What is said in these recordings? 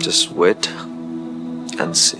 Just wait and see.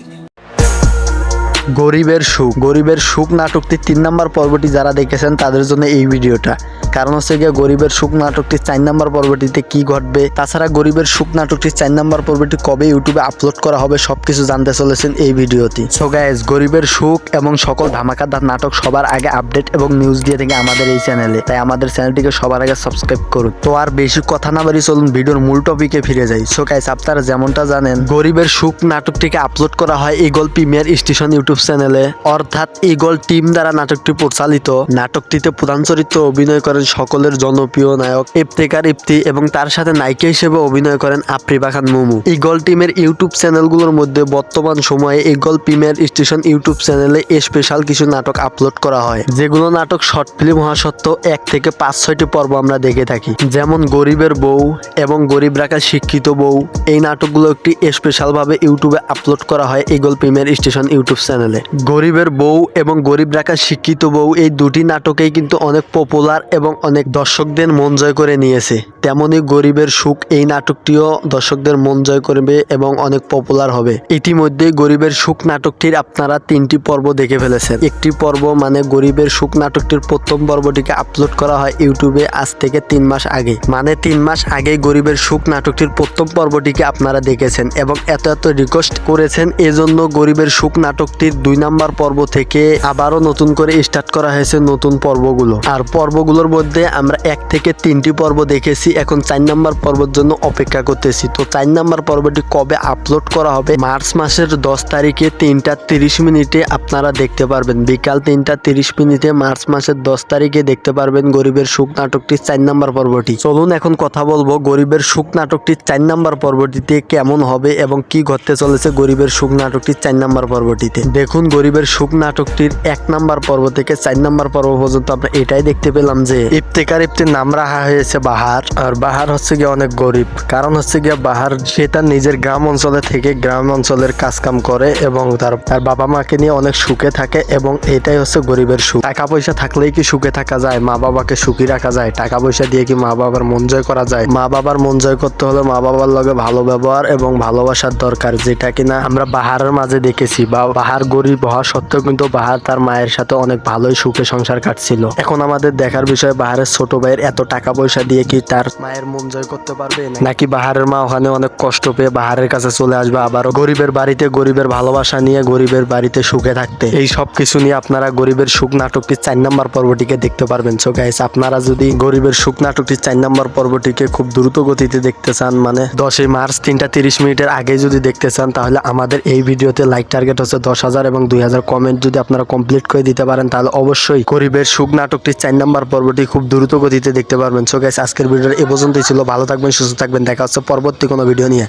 গরিবের সুখ। গরিবের সুখ নাটকটি তিন নম্বর পর্বটি যারা দেখেছেন তাদের জন্য এই ভিডিওটা। কারণ হচ্ছে গিয়ে গরিবের সুখ নাটকটি চার নম্বর পর্বটিতে কি ঘটবে, তাছাড়া গরিবের সুখ নাটকটি চার নম্বর পর্বটি কবে ইউটিউবে আপলোড করা হবে সবকিছু জানতে চলেছেন এই ভিডিওতে সো গাইজ গরিবের সুখ এবং সকল ধামাকাদার নাটক সবার আগে আপডেট এবং নিউজ দিয়ে থাকে আমাদের এই চ্যানেলে তাই আমাদের চ্যানেলটিকে সবার আগে সাবস্ক্রাইব করুন। তো আর বেশি কথা না বাড়ি চলুন, ভিডিওর মূল টপিকে ফিরে যাই। সো গাইজ আপনারা যেমনটা জানেন, গরিবের সুখ নাটকটিকে আপলোড করা হয় এই ইগল প্রিমিয়ার স্টেশন ইউটিউব চ্যানেলে অর্থাৎ ইগল টিম দ্বারা নাটকটি পরিচালিত। নাটকটিতে প্রধান চরিত্র অভিনয় করেন সকলের জনপ্রিয় নায়ক ইফতেকার ইফতি এবং তার সাথে নায়িকা হিসেবে অভিনয় করেন আফ্রিবা খান মুমু। ইগল টিমের ইউটিউব চ্যানেলগুলোর মধ্যে বর্তমান সময়ে ইগল প্রিমিয়ার স্টেশন ইউটিউব চ্যানেলে স্পেশাল কিছু নাটক আপলোড করা হয়, যেগুলো নাটক শর্ট ফিল্ম হওয়া সত্ত্বেও এক থেকে পাঁচ, ছয়টি পর্ব আমরা দেখে থাকি। যেমন গরিবের বউ এবং গরিব রাখা শিক্ষিত বউ। এই নাটকগুলো একটি স্পেশাল ভাবে ইউটিউবে আপলোড করা হয় ইগল প্রিমিয়ার স্টেশন ইউটিউব চ্যানেলে গরিবের বউ এবং গরিব রাখা শিক্ষিত বউ এই দুটি নাটকেই কিন্তু অনেক পপুলার এবং অনেক দর্শকদের মন জয় করে নিয়েছে। তেমনি গরিবের সুখ এই নাটকটিও দর্শকদের মন জয় করবে এবং অনেক পপুলার হবে। ইতিমধ্যে গরিবের সুখ নাটকটির আপনারা তিনটি পর্ব দেখে ফেলেছেন। একটি পর্ব মানে গরিবের সুখ নাটকটির প্রথম পর্বটিকে আপলোড করা হয় ইউটিউবে আজ থেকে তিন মাস আগে। মানে তিন মাস আগে গরিবের সুখ নাটকটির প্রথম পর্বটিকে আপনারা দেখেছেন এবং এত এত রিকোয়েস্ট করেছেন। এজন্য গরিবের সুখ নাটকটির দুই নাম্বার পর্ব থেকে আবারও নতুন করে স্টার্ট করা হয়েছে নতুন পর্বগুলো। আর পর্বগুলোর মধ্যে আমরা এক থেকে তিনটি পর্ব দেখেছি, এখন চার নাম্বার পর্বের জন্য অপেক্ষা করতেছি। তো চার নাম্বার পর্বটি কবে আপলোড করা হবে? মার্চ মাসের দশ তারিখে তিনটা তিরিশ মিনিটে আপনারা দেখতে পারবেন। বিকাল তিনটা তিরিশ মিনিটে মার্চ মাসের দশ তারিখে দেখতে পারবেন গরিবের সুখ নাটকটি চার নাম্বার পর্বটি। চলুন এখন কথা বলব গরিবের সুখ নাটকটি চার নাম্বার পর্বটিতে কেমন হবে এবং কি ঘটতে চলেছে গরিবের সুখ নাটকটি চার নাম্বার পর্বটিতে। দেখুন গরিবের সুখ নাটকটির এক নাম্বার পর্ব থেকে চার নাম্বার পর্ব পর্যন্ত আমরা এটাই দেখতে পেলাম যে ইফতেকার ইফতির নাম রাখা হয়েছে বাহার, আর বাহার হচ্ছে গিয়ে অনেক গরিব। কারণ হচ্ছে গিয়ে বাহার সে তার নিজের গ্রাম অঞ্চলে থেকে গ্রাম অঞ্চলের কাজ কাম করে এবং তার তার বাবা মাকে নিয়ে অনেক সুখে থাকে এবং এটাই হচ্ছে গরিবের সুখ। টাকা পয়সা থাকলেই কি সুখে থাকা যায়? মা বাবাকে সুখী রাখা যায়? টাকা পয়সা দিয়ে কি মা বাবার মন জয় করা যায়? মা বাবার মন জয় করতে হলে মা বাবার লগে ভালো ব্যবহার এবং ভালোবাসার দরকার, যেটা কিনা আমরা বাহারের মাঝে দেখেছি বা বাহার গরিব হওয়া সত্ত্বেও কিন্তু বাহার তার মায়ের সাথে অনেক ভালোই সুখে সংসার কাটছিল। এখন আমাদের দেখার বিষয়, বাহারের ছোট ভাইয়ের এত টাকা পয়সা দিয়ে কি তার মায়ের মন জয় করতে পারবে নাকি? বাহারের মা ওখানে অনেক কষ্ট পেয়ে বাহারের কাছে চলে আসবে, আবারও গরিবের বাড়িতে গরিবের ভালোবাসা নিয়ে গরিবের বাড়িতে সুখে থাকতে? এই সব কিছু নিয়ে আপনারা গরিবের সুখ নাটকটি চার নম্বর পর্বটিকে দেখতে পারবেন। সো গাইস আপনারা যদি গরিবের সুখ নাটকটি চার নম্বর পর্বটিকে খুব দ্রুত গতিতে দেখতে চান মানে দশই মার্চ তিনটা তিরিশ মিনিটের আগে যদি দেখতে চান, তাহলে আমাদের এই ভিডিওতে লাইক টার্গেট হচ্ছে দশ হাজার এবং দুই হাজার কমেন্ট যদি আপনারা কমপ্লিট করে দিতে পারেন, তাহলে অবশ্যই গরিবের সুখ নাটকটি চার নম্বর পর্বটি খুব দ্রুত গতিতে দেখতে পারবেন। সো গাইস আজকের ভিডিওটা এ পর্যন্তই ছিল। ভালো থাকবেন, সুস্থ থাকবেন। দেখা হচ্ছে পরবর্তী কোনো ভিডিও নিয়ে।